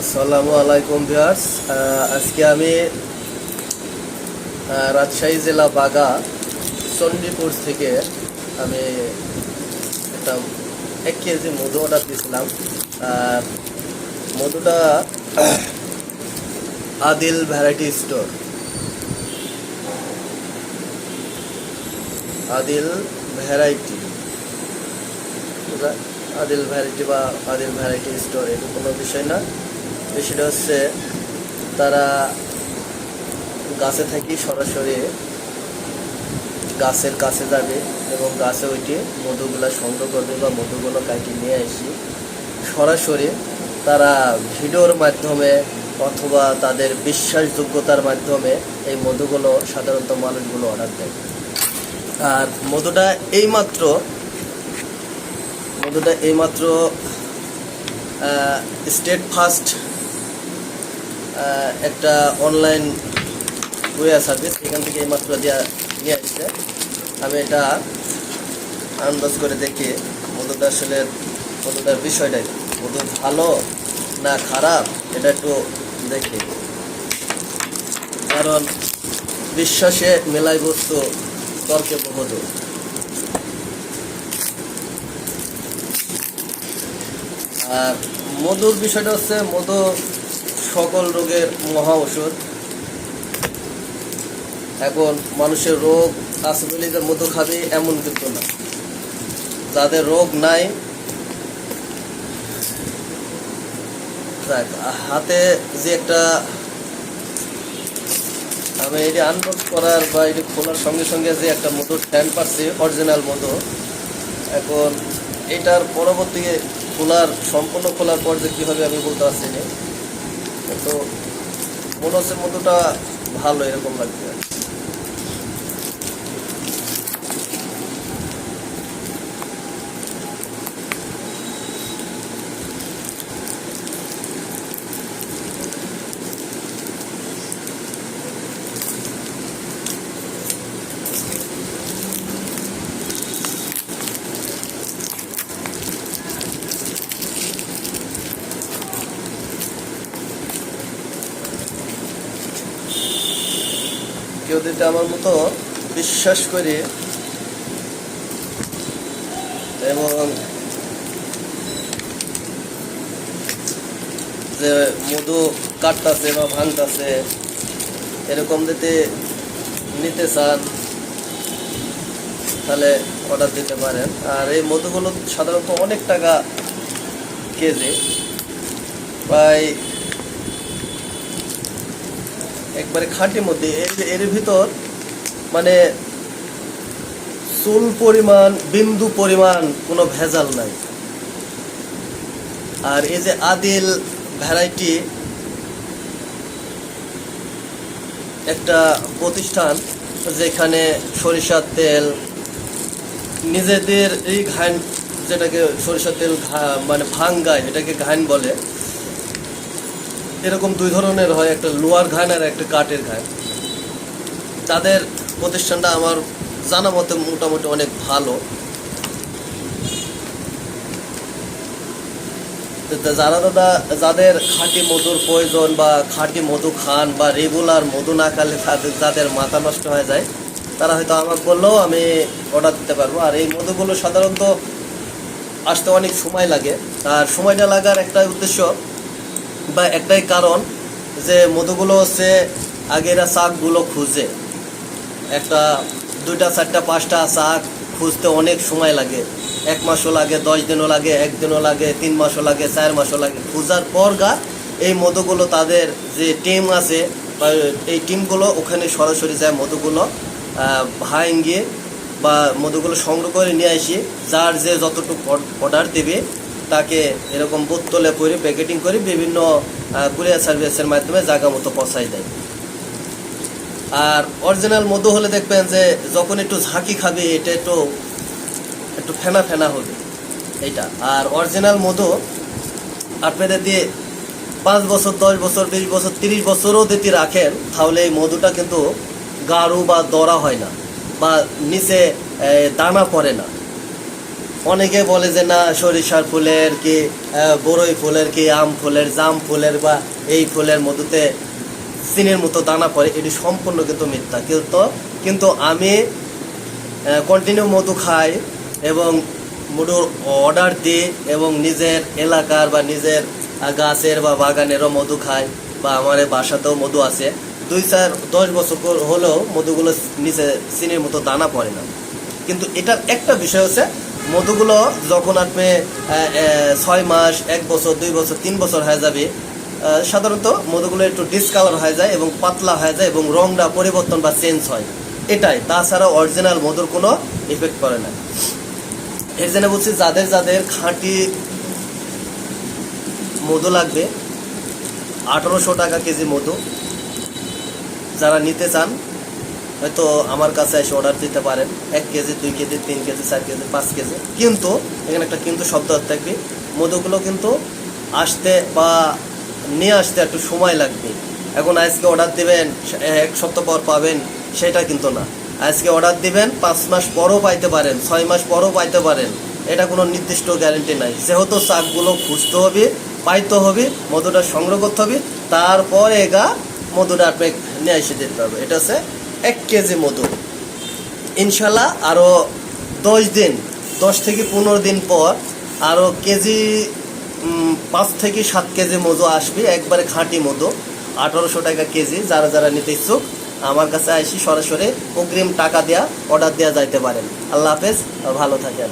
আসসালামু আলাইকুম ভিউয়ার্স আজকে আমি রাজশাহী জেলা বাগা, চণ্ডীপুর থেকে আমি একটা এক কেজি মধু অর্ডার দিয়েছিলাম। মধুটা Adil variety store. Adil variety. Adil variety বা আদিল ভ্যারাইটি স্টোর, এটা কোনো বিষয় না। বিষয়টা হচ্ছে তারা গাছে থাকি সরাসরি গাছের কাছে যাবে এবং গাছে ওইটি মধুগুলো সংগ্রহ করবে বা মধুগুলো কাটিয়ে নিয়ে আসি। সরাসরি তারা ভিডিওর মাধ্যমে অথবা তাদের বিশ্বাসযোগ্যতার মাধ্যমে এই মধুগুলো সাধারণত মানুষগুলো অর্ডার দেয়। আর মধুটা এইমাত্র মধুটা এইমাত্র স্টেট ফার্স্ট একটা অনলাইন কুরিয়ার সার্ভিস এখান থেকে এইমাত্র দিয়া নিয়ে আসছে। আমি এটা আন্দাজ করে দেখি, মধুটা আসলে মধুটার বিষয়টাই মধু ভালো না খারাপ? এটা একটু দেখি। কারণ বিশ্বাসে মেলাই বস্তু তর্কে বহুদূর আর মধুর বিষয়টা হচ্ছে, মধু সকল রোগের মহা ওষুধ। এখন মানুষের রোগ আছে বলে যে মধু খাবে এমন কিন্তু না। যাদের রোগ নাই হাতে যে একটা আমি এটি আনবক্স করার বা এটি খোলার সঙ্গে সঙ্গে যে একটা মধুর ফ্যান পাচ্ছি অরিজিনাল মধু, এখন এটার পরবর্তী খোলার, সম্পূর্ণ খোলার পর যে কী হবে আমি বলতে পারছি না। তো হচ্ছে মধুটা ভালো এরকম লাগছে কেউ যদি আমার মতো বিশ্বাস করে এবং যে মধু কাটতাছে বা ভাঙতাছে, এরকম যদি নিতে চান, তাহলে অর্ডার দিতে পারেন। আর এই মধুগুলো সাধারণত অনেক টাকা কেজি। প্রায় একবারে খাঁটি মধ্যে। এর এর ভিতর মানে চুল পরিমাণ, বিন্দু পরিমাণ কোনো ভেজাল নাই। আর এই যে আদিল ভ্যারাইটি একটা প্রতিষ্ঠান যেখানে সরিষার তেল নিজেদের এই ঘাইন যেটাকে সরিষার তেল মানে ভাঙ্গায়, এটাকে ঘাইন বলে। এরকম দুই ধরনের হয়, একটা লোয়ার ঘান আর একটা কাঠের ঘান। তাদের প্রতিষ্ঠানটা আমার জানা মতে মোটামুটি অনেক ভালো। যারা দাদা, যাদের খাঁটি মধুর প্রয়োজন বা খাঁটি মধু খান বা রেগুলার মধু না খালে তাদের যাদের মাথা নষ্ট হয়ে যায়, তারা হয়তো আমাকে বললেও আমি অর্ডার দিতে পারব। আর এই মধুগুলো সাধারণত আসতে অনেক সময় লাগে। আর সময়টা লাগার একটাই উদ্দেশ্য বা একটাই কারণ যে মধুগুলো হচ্ছে আগে এরা শাকগুলো খুঁজে। একটা, দুইটা, চারটা, পাঁচটা শাক খুঁজতে অনেক সময় লাগে। এক মাসও লাগে, দশ দিনও লাগে, একদিনও লাগে, তিন মাসও লাগে, চার মাসও লাগে। খোঁজার পর গা এই মধুগুলো তাদের যে টিম আছে এই টিমগুলো ওখানে সরাসরি যায় মধুগুলো ভাঙিয়ে বা মধুগুলো সংগ্রহ করে নিয়ে আসি, যার যে যতটুকু অর্ডার দেবে তাকে এরকম বোতলে করে, প্যাকেটিং করে বিভিন্ন কুরিয়ার সার্ভিসের মাধ্যমে জায়গা মতো পৌঁছাই দেয়। আর অরিজিনাল মধু হলে দেখবেন যে যখন একটু ঝাঁকি খাবে, এটা একটু একটু ফেনা ফেনা হবে। এইটা। আর অরিজিনাল মধু আপনাদের দিয়ে পাঁচ বছর, দশ বছর, বিশ বছর, তিরিশ বছরও যদি রাখেন, তাহলে এই মধুটা কিন্তু গাঢ় বা দরা হয় না বা নিচে দানা পড়ে না। অনেকে বলে যে না, সরিষার ফুলের কি বড়ই ফুলের কি, আম ফুলের, জাম ফুলের বা এই ফুলের মধুতে চিনির মতো দানা পড়ে, এটি সম্পূর্ণ কিন্তু মিথ্যা। কিন্তু কিন্তু আমি কন্টিনিউ মধু খাই এবং মধুর অর্ডার দিই এবং নিজের এলাকার বা নিজের গাছের বা বাগানেরও মধু খাই বা আমার বাসাতেও মধু আছে। দুই চার, দশ বছর হলেও মধুগুলো নিচে চিনির মতো দানা পড়ে না। কিন্তু এটার একটা বিষয় হচ্ছে মধুগুলো যখন আপনি ছয় মাস, এক বছর, দুই বছর, তিন বছর হয়ে যাবে সাধারণত মধুগুলো একটু ডিসকালার হয়ে যায় এবং পাতলা হয়ে যায় এবং রংটা পরিবর্তন বা চেঞ্জ হয়। এটাই। তাছাড়া অরিজিনাল মধুর কোনো ইফেক্ট করে না। এর জন্য বলছি, যাদের যাদের খাঁটি মধু লাগবে, আঠারোশো টাকা কেজি মধু, যারা নিতে চান হয়তো আমার কাছে এসে অর্ডার দিতে পারেন। এক কেজি, দুই কেজি, তিন কেজি, চার কেজি, পাঁচ কেজি। কিন্তু, এখানে একটা কিন্তু শব্দ থাকবে মধুগুলো কিন্তু আসতে বা নিয়ে আসতে একটু সময় লাগবে। এখন আজকে অর্ডার দিবেন এক সপ্তাহ পর পাবেন, সেটা কিন্তু না। আজকে অর্ডার দিবেন, পাঁচ মাস পরও পাইতে পারেন, ছয় মাস পরও পাইতে পারেন। এটা কোনো নির্দিষ্ট গ্যারেন্টি নাই। যেহেতু চাকগুলো খুঁজতে হবে, পাইতে হবে, মধুটা সংগ্রহ করতে হবে, তারপরে গা মধুটা আপনি নিয়ে এসে দিতে পারবে এটা হচ্ছে এক কেজি মধু। ইনশাল্লাহ আরও দশ দিন, দশ থেকে পনেরো দিন পর আরও কেজি পাঁচ থেকে সাত কেজি মধু আসবে, একবারে খাঁটি মধু, আঠারোশো টাকা কেজি, যারা যারা নিতে ইচ্ছুক, আমার কাছে আইসি সরাসরি অগ্রিম টাকা দেওয়া অর্ডার দেওয়া যাইতে পারেন আল্লাহ হাফেজ, ভালো থাকেন।